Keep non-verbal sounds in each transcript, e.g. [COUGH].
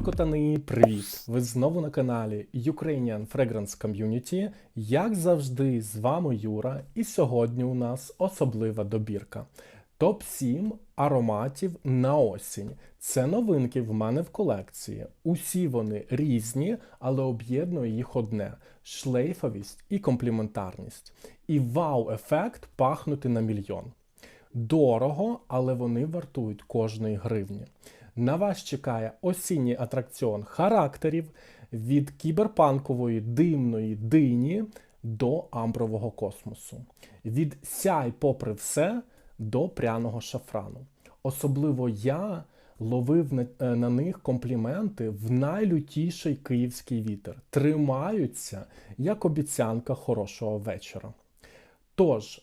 Ковкотани, привіт! Ви знову на каналі Ukrainian Fragrance Community. Як завжди, з вами Юра, і сьогодні у нас особлива добірка. Топ-7 ароматів на осінь. Це новинки в мене в колекції. Усі вони різні, але об'єднує їх одне: шлейфовість і компліментарність. І вау-ефект пахнути на мільйон. Дорого, але вони вартують кожної гривні. На вас чекає осінній атракціон характерів від кіберпанкової димної дині до амбрового космосу, від сяй, попри все, до пряного шафрану. Особливо я ловив на, е, на них компліменти в найлютіший київський вітер. Тримаються як обіцянка хорошого вечора. Тож,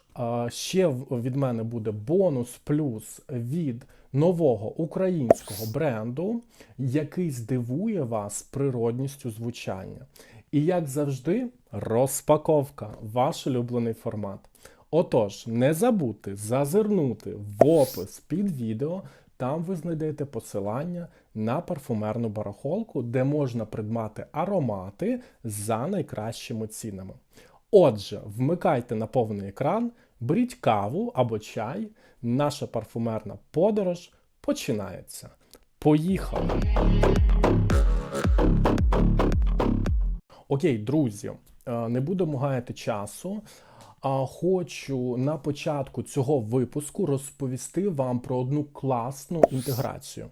ще від мене буде бонус плюс від нового українського бренду, який здивує вас природністю звучання. І як завжди, розпаковка ваш улюблений формат. Отож, не забудьте зазирнути в опис під відео. Там ви знайдете посилання на парфумерну барахолку, де можна придбати аромати за найкращими цінами. Отже, вмикайте на повний екран, беріть каву або чай. Наша парфумерна подорож починається. Поїхали! Окей, друзі, е, не будемо гаяти часу. Хочу на початку цього випуску розповісти вам про одну класну інтеграцію.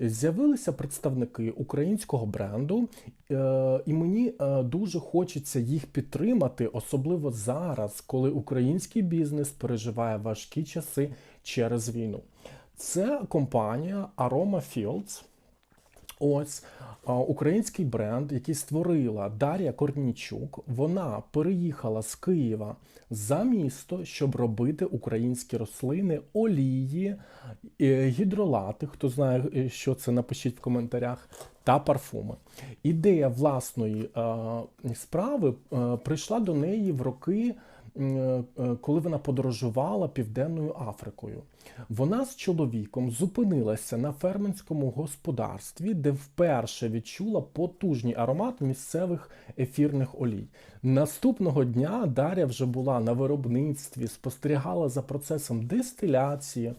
З'явилися представники українського бренду, е, і мені е, дуже хочеться їх підтримати, особливо зараз, коли український бізнес переживає важкі часи через війну. Це компанія Aroma Fields. Ось український бренд, який створила Дар'я Корнічук. Вона переїхала з Києва за місто, щоб робити українські рослини, олії, е, гідролати. Хто знає, е, що це, напишіть в коментарях, та парфуми. Ідея власної е, справи е, прийшла до неї в роки. М, е, Коли вона подорожувала Південною Африкою, вона з чоловіком зупинилася на фермерському господарстві, де вперше відчула потужний аромат місцевих ефірних олій. Наступного дня Дар'я вже була на виробництві, спостерігала за процесом дистиляції,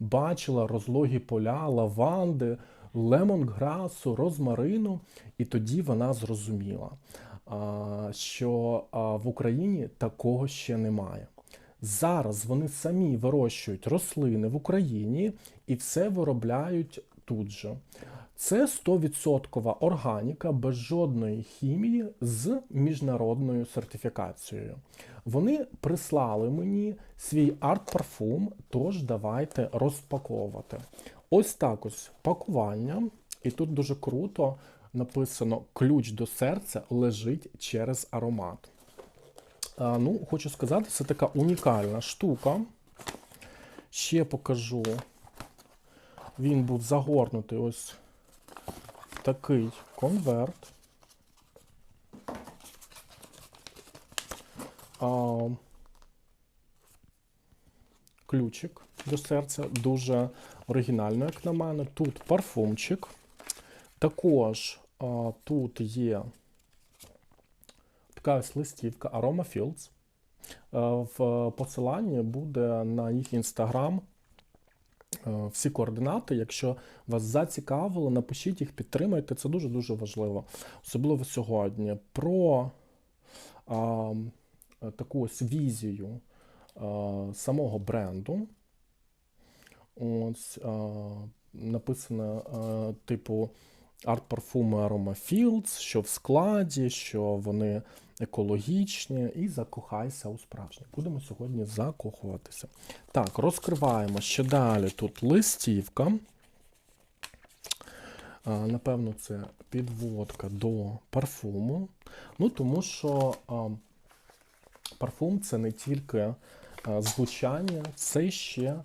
бачила розлогі поля, лаванди, лемонграсу, розмарину, і тоді вона зрозуміла, що в Україні такого ще немає. Зараз вони самі вирощують рослини в Україні і все виробляють тут же. Це 100% органіка без жодної хімії з міжнародною сертифікацією. Вони прислали мені свій арт-парфум, тож давайте розпаковувати. Ось так ось пакування, і тут дуже круто написано: ключ до серця лежить через аромат. Ну, хочу сказати, це така унікальна штука. Ще покажу. Він був загорнутий ось в такий конверт. Ключик до серця. Дуже оригінально, як на мене. Тут парфумчик. Також тут є така ось листівка Aroma Fields. Е, В посиланні буде на їх інстаграм е, всі координати. Якщо вас зацікавило, напишіть їх, підтримайте. Це дуже-дуже важливо, особливо сьогодні. Про а, таку ось візію а, самого бренду. Ось а, написано, а, типу, арт-парфуми Aroma Fields, що в складі, що вони екологічні, і закохайся у справжнє. Будемо сьогодні закохуватися. Так, розкриваємо ще далі тут листівка. Напевно, це підводка до парфуму. Ну, тому що парфум це не тільки звучання, це ще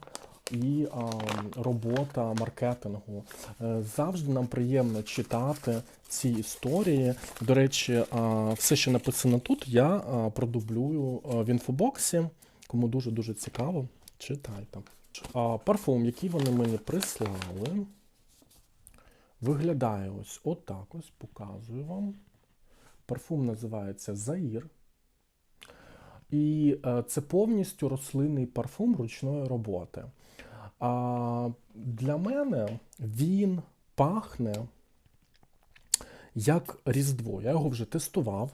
і а, робота маркетингу. Е, Завжди нам приємно читати ці історії. До речі, а, все, що написано тут, я продублюю в інфобоксі. Кому дуже-дуже цікаво, читайте. А, Парфум, який вони мені прислали. виглядає ось отак ось, показую вам. Парфум називається Заїр. І е, це повністю рослинний парфум ручної роботи. А для мене він пахне як Різдво. Я його вже тестував.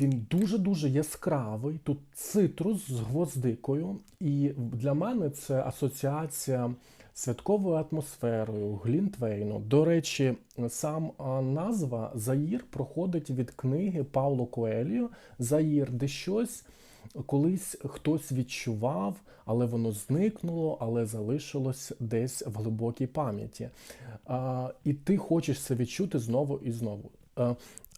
Він дуже-дуже яскравий. Тут цитрус з гвоздикою. І для мене це асоціація святковою атмосферою, Глінтвейну. До речі, сам назва Заїр проходить від книги Пауло Коеліо Заїр, де щось колись хтось відчував, але воно зникнуло, але залишилось десь в глибокій пам'яті. І ти хочеш це відчути знову і знову.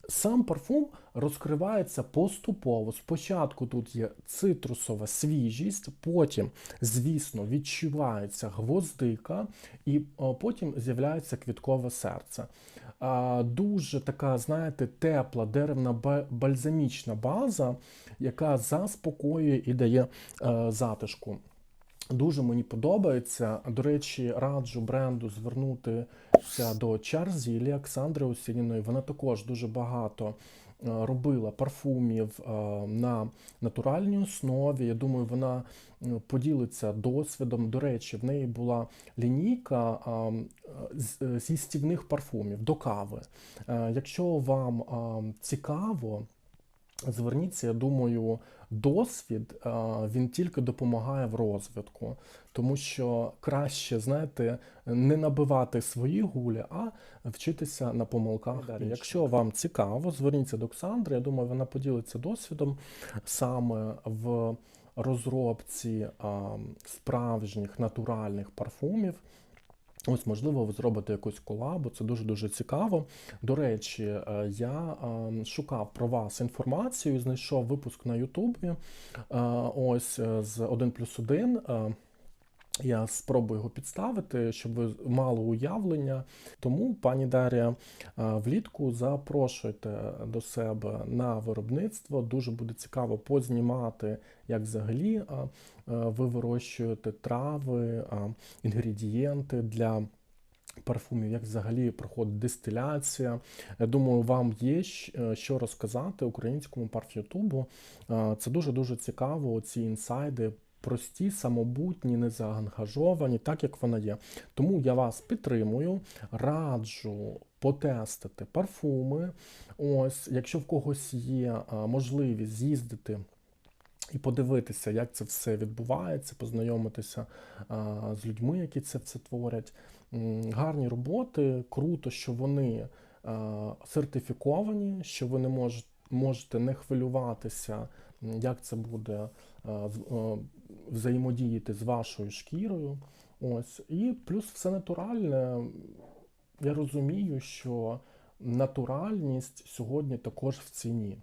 Сам парфум розкривається поступово. Спочатку тут є цитрусова свіжість, потім, звісно, відчувається гвоздика, і потім з'являється квіткове серце. Дуже така, знаєте, тепла деревна бальзамічна база, яка заспокоює і дає е, затишку. Дуже мені подобається. До речі, раджу бренду звернутися до Чарзілі Оксандри Осініної. Вона також дуже багато е, робила парфумів е, на натуральній основі. Я думаю, вона поділиться досвідом. До речі, в неї була лінійка зі стівних парфумів до кави. Якщо вам цікаво, Зверніться, я думаю, досвід е, він тільки допомагає в розвитку, тому що краще, знаєте, не набивати свої гулі, а вчитися на помилках. інших. Якщо вам цікаво, зверніться до Оксандри. Я думаю, вона поділиться досвідом саме в розробці справжніх натуральних парфумів. Ось, можливо, ви зробите якусь колабу, це дуже-дуже цікаво. До речі, е, я е, шукав про вас інформацію, знайшов випуск на Ютубі. е, Ось з 1 плюс 1. Я спробую його підставити, щоб ви мали уявлення. Тому, пані Дар'я, е, влітку запрошуйте до себе на виробництво. Дуже буде цікаво познімати, як взагалі е, е, ви вирощуєте трави, інгредієнти для. Парфумів, як взагалі проходить дистиляція. Я думаю, вам є що розказати українському парф'ютубу. Це дуже-дуже цікаво, ці інсайди прості, самобутні, незаангажовані, так як вона є. Тому я вас підтримую, раджу потестити парфуми. Ось, якщо в когось є е, можливість з'їздити. І подивитися, як це все відбувається, познайомитися а, з людьми, які це все творять. Гарні роботи, круто, що вони а, сертифіковані, що ви не мож, можете не хвилюватися, як це буде взаємодіяти з вашою шкірою. Ось. І плюс все натуральне. Я розумію, що натуральність сьогодні також в ціні.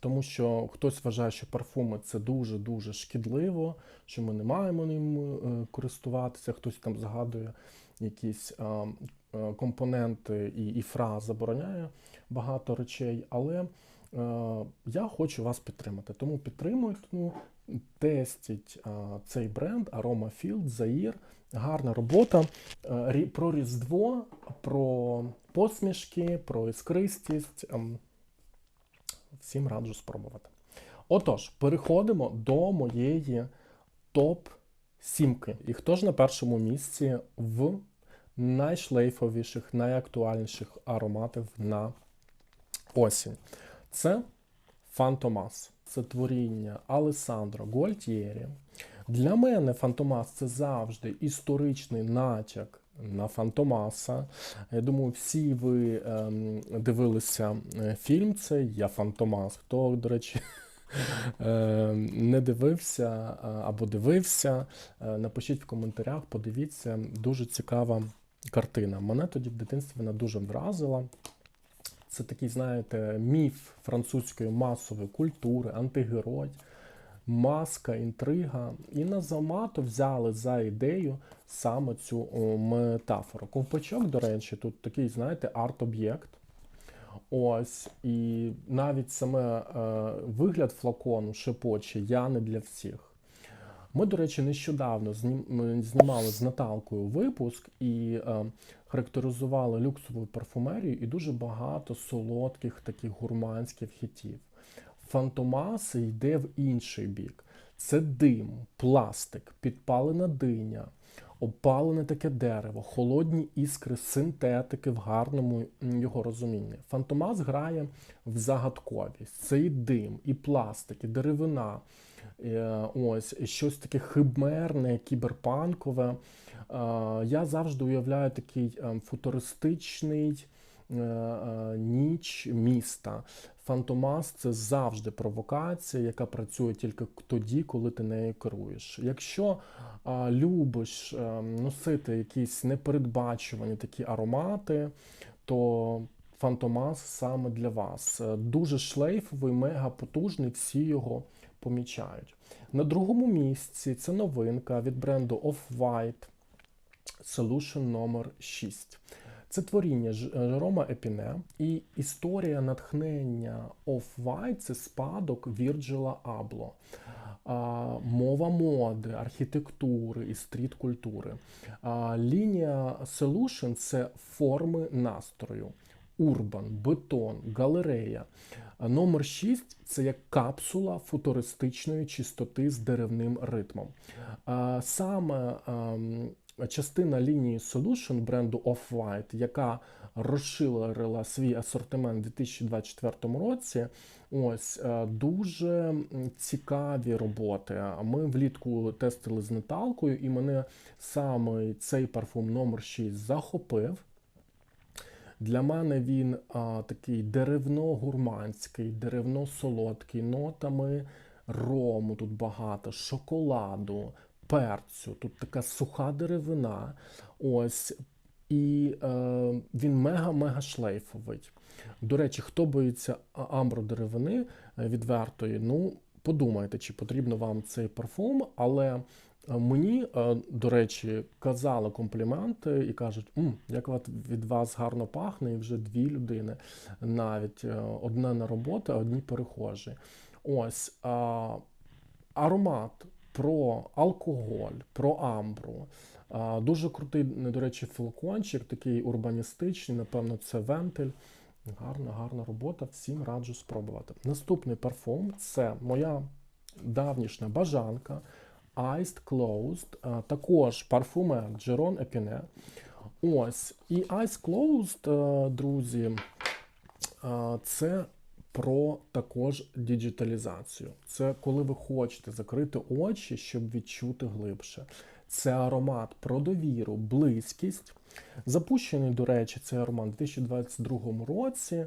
Тому що хтось вважає, що парфуми це дуже-дуже шкідливо, що ми не маємо ним е, користуватися, хтось там згадує якісь а, е, компоненти і, і фра забороняє багато речей. Але е, я хочу вас підтримати. Тому підтримуйте, ну, тестіть цей бренд Aroma Field, Zaire. Гарна робота. Е, Про Різдво, про посмішки, про іскристість. ем, Всім раджу спробувати. Отож, переходимо до моєї топ-сімки. І хто ж на першому місці в найшлейфовіших, найактуальніших ароматів на осінь? Це Фантомас. Це творіння Алесандро Гуальтєрі. Для мене Фантомас це завжди історичний натяк на Фантомаса. Я думаю, всі ви ем, дивилися е, фільм цей Я Фантомас. Хто, до речі, [LAUGHS] ем, не дивився або дивився, е, напишіть в коментарях, подивіться, дуже цікава картина. Мене тоді в дитинстві вона дуже вразила. Це такий, знаєте, міф французької масової культури, антигерой, маска, інтрига. І на Замато взяли за ідею саме цю метафору. Ковпачок, до речі, тут такий, знаєте, арт-об'єкт. Ось, і навіть саме е, вигляд флакону шепоче я не для всіх. Ми, до речі, нещодавно знім- знімали з Наталкою випуск і е, характеризували люксову парфумерію і дуже багато солодких таких гурманських хітів. Фантомас йде в інший бік. Це дим, пластик, підпалена диня, опалене таке дерево, холодні іскри синтетики в гарному його розумінні. Фантомас грає в загадковість. Це і дим, і пластик, і деревина. Е, Ось щось таке химерне, кіберпанкове. Е, Я завжди уявляю такий е, футуристичний ніч міста. Фантомас це завжди провокація, яка працює тільки тоді, коли ти нею керуєш. Якщо а, любиш е, носити якісь непередбачувані такі аромати, то Фантомас саме для вас. Дуже шлейфовий, мега потужний, всі його помічають. На другому місці це новинка від бренду Off-White Solution номер 6. Це творіння Ж- Жерома Епіне і історія натхнення Off-White – це спадок Вірджила Абло. Мова моди, архітектури і стріт-культури. Лінія Solution – це форми настрою. Урбан, бетон, галерея. Номер 6 це як капсула футуристичної чистоти з деревним ритмом. Саме ем, частина лінії Solution бренду Off-White, яка розширила свій асортимент у 2024 році. Ось е, дуже цікаві роботи. Ми влітку тестили з Наталкою, і мене саме цей парфум номер 6 захопив. Для мене він а, такий деревно-гурманський, деревно-солодкий, нотами рому тут багато, шоколаду, перцю, тут така суха деревина. Ось. І е, він мега-мега шлейфовий. До речі, хто боїться а- амбродеревини е, відвертої, ну подумайте, чи потрібно вам цей парфум, але Мені, до речі, казали компліменти і кажуть, «М, як від вас гарно пахне, і вже дві людини, навіть е, одна на роботу, а одні перехожі. Ось а, аромат про алкоголь, про амбру. А, Дуже крутий, до речі, флакончик, такий урбаністичний, напевно, це вентиль. Гарна, гарна робота. Всім раджу спробувати. Наступний парфум це моя давнішня бажанка. Iced Closed, також парфумер Джерон Епіне. Ось. І Ice Closed, е, друзі, е, це про також діджиталізацію. Це коли ви хочете закрити очі, щоб відчути глибше. Це аромат про довіру, близькість. Запущений, до речі, цей аромат у 2022 році.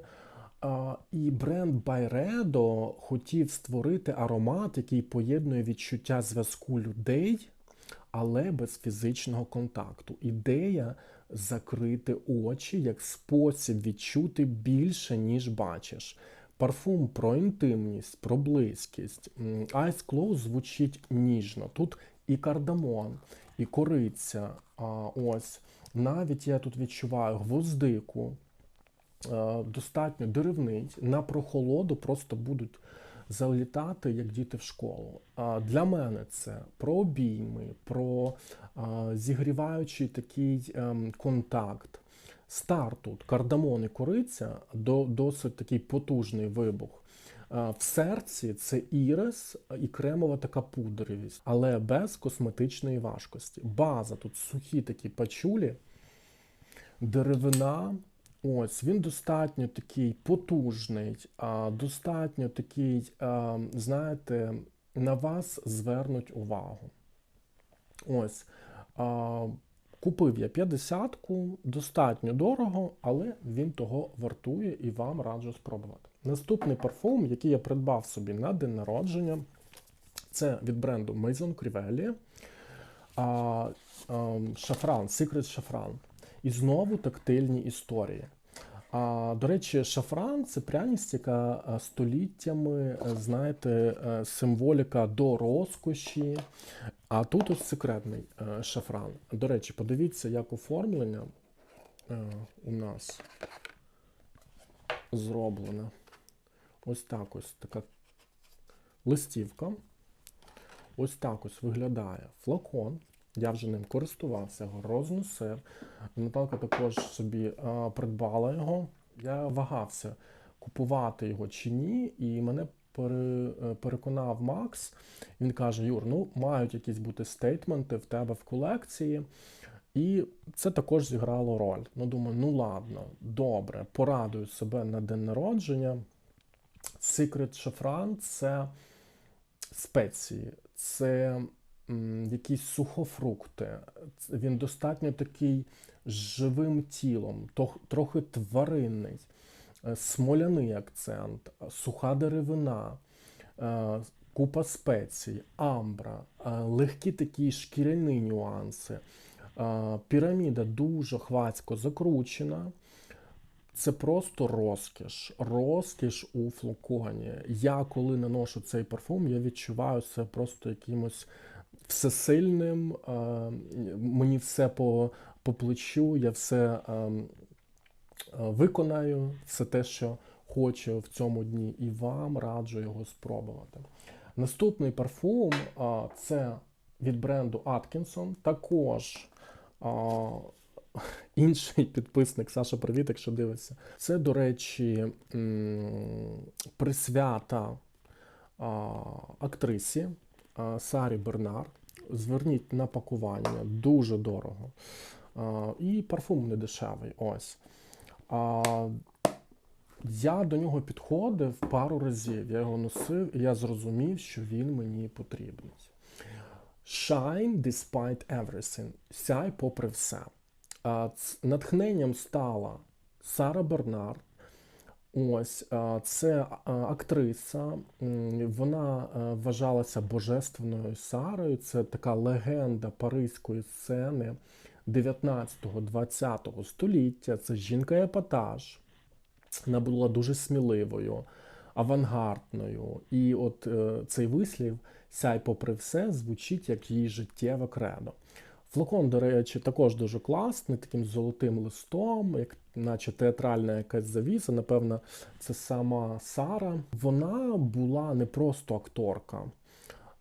І бренд Byredo хотів створити аромат, який поєднує відчуття зв'язку людей, але без фізичного контакту. Ідея закрити очі як спосіб відчути більше, ніж бачиш. Парфум про інтимність, про близькість. М, Eyes Closed звучить ніжно. Тут і кардамон, і кориця. Ось навіть я тут відчуваю гвоздику. Е, Достатньо деревний, на прохолоду просто будуть залітати, як діти в школу. А Для мене це про обійми, про зігріваючий такий ем, контакт. Стар тут, кардамон і кориця, до, досить такий потужний вибух. Е, В серці це ірис і кремова така пудровість, але без косметичної важкості. База тут сухі такі пачулі, деревина. Ось він достатньо такий потужний, а, достатньо такий, знаєте, на вас звернуть увагу. Ось. Купив я 50-ку, достатньо дорого, але він того вартує і вам раджу спробувати. Наступний парфум, який я придбав собі на день народження, це від бренду Maison Crivelli. А, шафран, Secret Шафран. І знову тактильні історії. А, до речі, шафран це пряність, яка століттями, е, знаєте, е, символіка до розкоші. А тут ось секретний е, шафран. До речі, подивіться, як оформлення е, у нас зроблене. Ось так ось така листівка. Ось так ось виглядає флакон. Я вже ним користувався, його розносив. Наталка також собі а, придбала його. Я вагався, купувати його чи ні, і мене е, переконав Макс. Він каже: Юр, ну мають якісь бути стейтменти в тебе в колекції. І це також зіграло роль. Ну, думаю, ну ладно, добре, порадую себе на день народження. Secret Шафран це спеції, це якісь сухофрукти. Він достатньо такий живим тілом, трохи тваринний, е, смоляний акцент, е, суха деревина, е, купа спецій, амбра, легкі такі шкіряні нюанси. Піраміда дуже хвацько закручена. Це просто розкіш, розкіш у флаконі. Я коли наношу цей парфум, я відчуваю себе просто якимось всесильним. Мені все по, по плечу, я все виконаю, все те, що хочу в цьому дні, і вам раджу його спробувати. Наступний парфум це від бренду Atkinson. Також інший підписник Саша, привіт, якщо дивишся. Це, до речі, присвята актрисі Сарі Бернар. Зверніть на пакування, дуже дорого. А, і парфум не дешевий. Ось. Я до нього підходив пару разів. Я його носив, і я зрозумів, що він мені потрібний. Shine despite everything. Сяй попри все. А, Натхненням стала Сара Бернар. Ось це актриса. Вона е, вважалася божественною Сарою. Це така легенда паризької сцени 19-20 століття. Це жінка-епатаж. Вона була дуже сміливою, авангардною. І от е, цей вислів сяй попри все звучить як її життєве кредо. Флакон, до речі, також дуже класний, таким золотим листом, як наче театральна якась завіса. Напевно, це сама Сара. Вона була не просто акторка.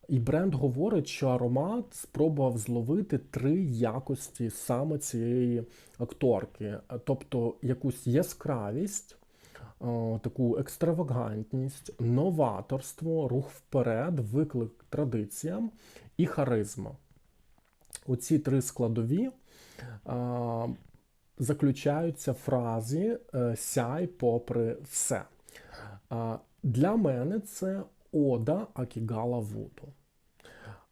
І бренд говорить, що аромат спробував зловити три якості саме цієї акторки, тобто якусь яскравість, е, таку екстравагантність, новаторство, рух вперед, виклик традиціям і харизма. Оці три складові е, заключаються фразі е, сяй попри все. Е, Для мене це ода Акігала Вуду.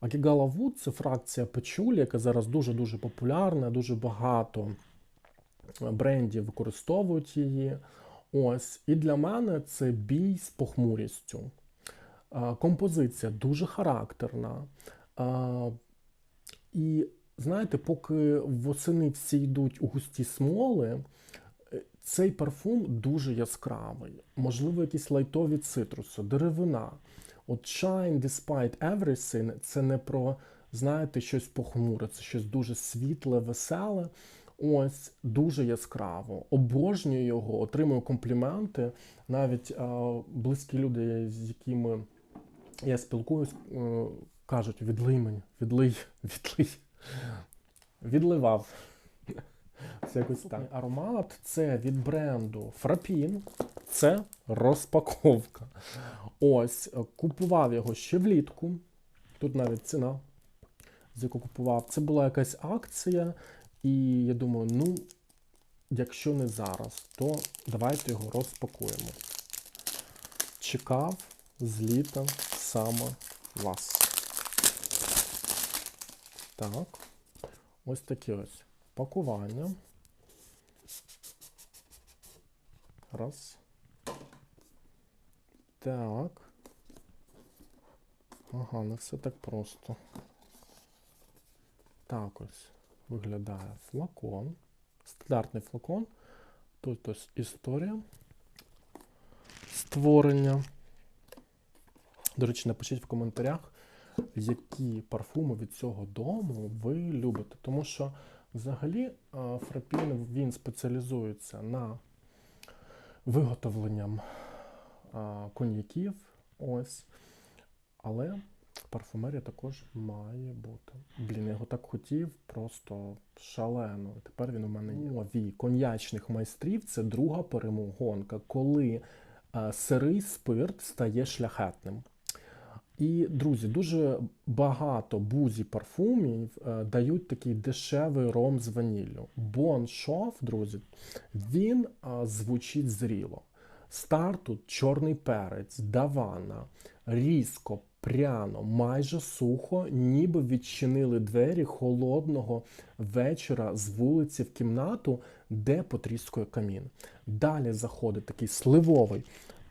Акігала Вуд це фракція печулі, яка зараз дуже-дуже популярна, дуже багато брендів використовують її. Ось. І для мене це бій з похмурістю. Композиція дуже характерна. І знаєте, поки восени всі йдуть у густі смоли, е, цей парфум дуже яскравий. Можливо, якісь лайтові цитруси, деревина. От Shine Despite Everything це не про, знаєте, щось похмуре, це щось дуже світле, веселе. Ось дуже яскраво. Обожнюю його, отримую компліменти. Навіть а, близькі люди, з якими я спілкуюсь, е, кажуть: відлий мені, відлий, [LAUGHS] відлий. Відливав. Якось так. Аромат це від бренду Фрапін. Це розпаковка. Ось, е, купував його ще влітку. Тут навіть ціна, з яку купував. Це була якась акція, і я думаю, ну, якщо не зараз, то давайте його розпакуємо. Чекав з літа саме вас. Так. Ось такі ось пакування. Раз. Так. Ага, не все так просто. Так ось виглядає флакон. Стандартний флакон. Тут ось історія створення. До речі, напишіть в коментарях, які парфуми від цього дому ви любите. Тому що взагалі Фрапін він спеціалізується на виготовленням коньяків. Ось. Але парфумерія також має бути. Блін, я його так хотів, просто шалено. Тепер він у мене є. Нові коньячних майстрів це друга перемогонка, коли е, сирий спирт стає шляхетним. І, друзі, дуже багато бузі парфумів е, дають такий дешевий ром з ваніллю. Бон Шоф, друзі, він е, звучить зріло. Стар тут чорний перець, давана, різко, пряно, майже сухо, ніби відчинили двері холодного вечора з вулиці в кімнату, де потріскує камін. Далі заходить такий сливовий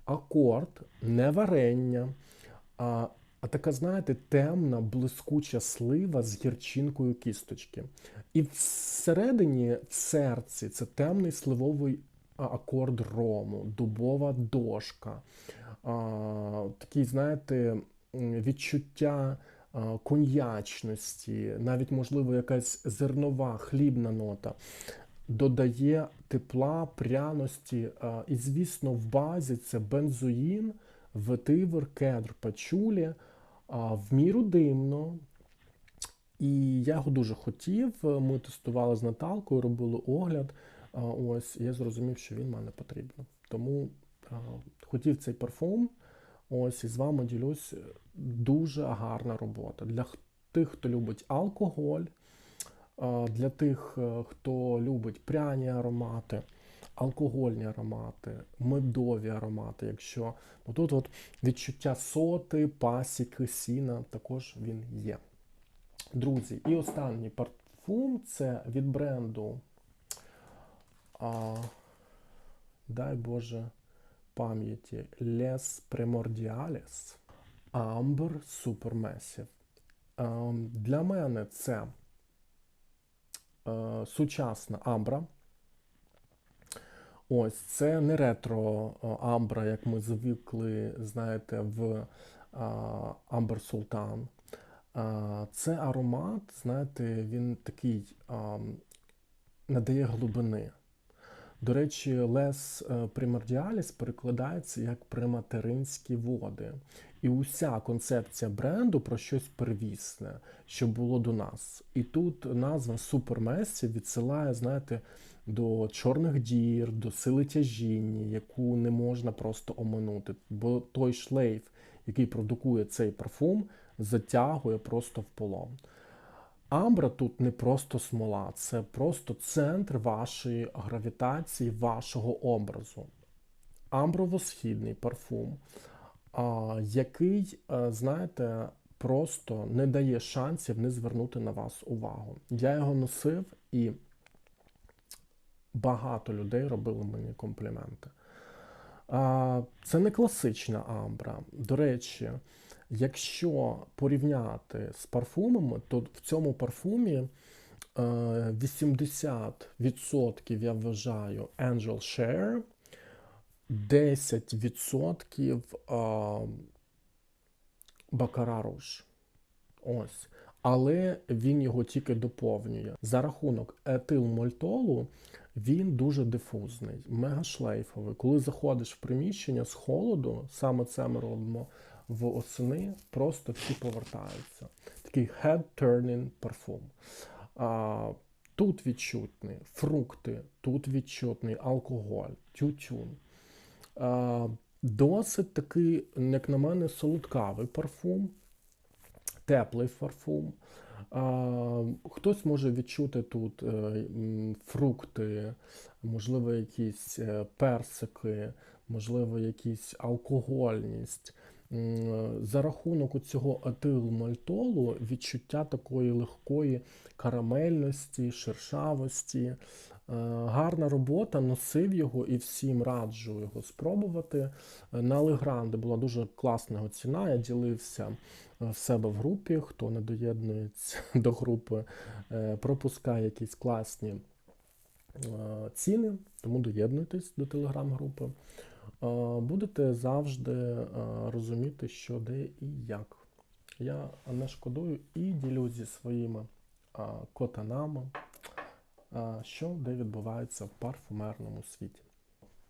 акорд, не варення, а, а така, знаєте, темна, блискуча слива з гірчинкою кісточки. І всередині, в серці, це темний сливовий акорд рому, дубова дошка, а, такий, знаєте, відчуття коньячності, навіть, можливо, якась зернова хлібна нота. Додає тепла, пряності, і, звісно, в базі це бензоїн, ветивер, кедр, пачулі, в міру димно. І я його дуже хотів. Ми тестували з Наталкою, робили огляд. Ось, я зрозумів, що він мене потрібен. Тому хотів цей парфум. Ось і з вами ділюсь. Дуже гарна робота. Для тих, хто любить алкоголь, для тих, е, хто любить пряні аромати, алкогольні аромати, медові аромати. Якщо отут от відчуття соти, пасіки, сіна, також він є. Друзі, і останній парфум це від бренду. А, дай Боже пам'яті Les Primordiales Amber Supermassive. А, Для мене це е, сучасна амбра. Ось це не ретро е, амбра, як ми звикли, знаєте, в Амбер Султан. Це аромат, знаєте, він такий а, надає глибини. До речі, лес примордіаліс перекладається як приматеринські води. І уся концепція бренду про щось первісне, що було до нас. І тут назва Супермесі відсилає, знаєте, до чорних дір, до сили тяжіння, яку не можна просто оминути. Бо той шлейф, який продукує цей парфум, затягує просто в полон. Амбра тут не просто смола, це просто центр вашої гравітації, вашого образу. Амброво-східний парфум, який, е, знаєте, просто не дає шансів не звернути на вас увагу. Я його носив і багато людей робили мені компліменти. Це не класична амбра. До речі, якщо порівняти з парфумами, то в цьому парфумі е, 80% я вважаю Angel Share, 10% Baccarat Rouge. Ось. Але він його тільки доповнює. За рахунок етилмольтолу він дуже дифузний, мегашлейфовий. Коли заходиш в приміщення з холоду, саме це ми робимо в осени, просто всі повертаються. Такий head-turning парфум. А, Тут відчутні фрукти, тут відчутний алкоголь, тютюн. А, Досить такий, як на мене, солодкавий парфум, теплий парфум. Хтось може відчути тут е, фрукти, можливо, якісь е, персики, можливо, якісь алкогольність. За рахунок цього етилмальтолу відчуття такої легкої карамельності, шершавості. Е, Гарна робота, носив його і всім раджу його спробувати. Е, На Легранде була дуже класна ціна. Я ділився е, в себе в групі. Хто не доєднується [LAUGHS] до групи, пропускає якісь класні ціни, тому доєднуйтесь до телеграм-групи. Будете завжди розуміти, що де і як. Я не шкодую і ділюсь зі своїми котанами, що де відбувається в парфумерному світі.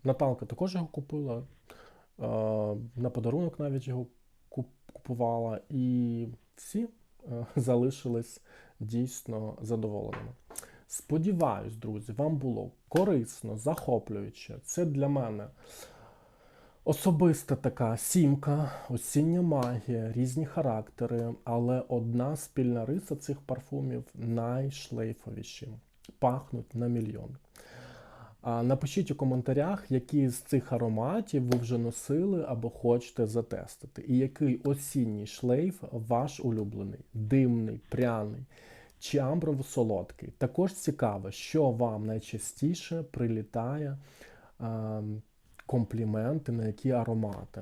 Наталка також його купила, на подарунок навіть його купувала, і всі [LAUGHS] залишились дійсно задоволеними. Сподіваюсь, друзі, вам було корисно, захоплююче. Це для мене особиста така сімка, осіння магія, різні характери, але одна спільна риса цих парфумів найшлейфовіші. Пахнуть на мільйон. Напишіть у коментарях, які з цих ароматів ви вже носили або хочете затестити. І який осінній шлейф ваш улюблений, димний, пряний чи амброво-солодкий. Також цікаво, що вам найчастіше прилітає е, компліменти, на які аромати.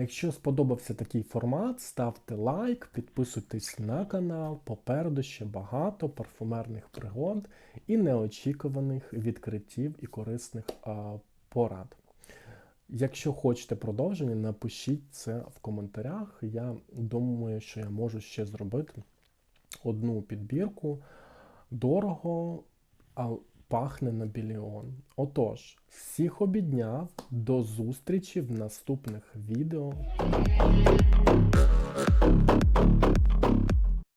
Якщо сподобався такий формат, ставте лайк, підписуйтесь на канал. Попереду ще багато парфумерних пригод і неочікуваних відкриттів і корисних а, порад. Якщо хочете продовження, напишіть це в коментарях. Я думаю, що я можу ще зробити одну підбірку. Дорого, пахне набіліон. Отож, всіх обідняв, до зустрічі в наступних відео.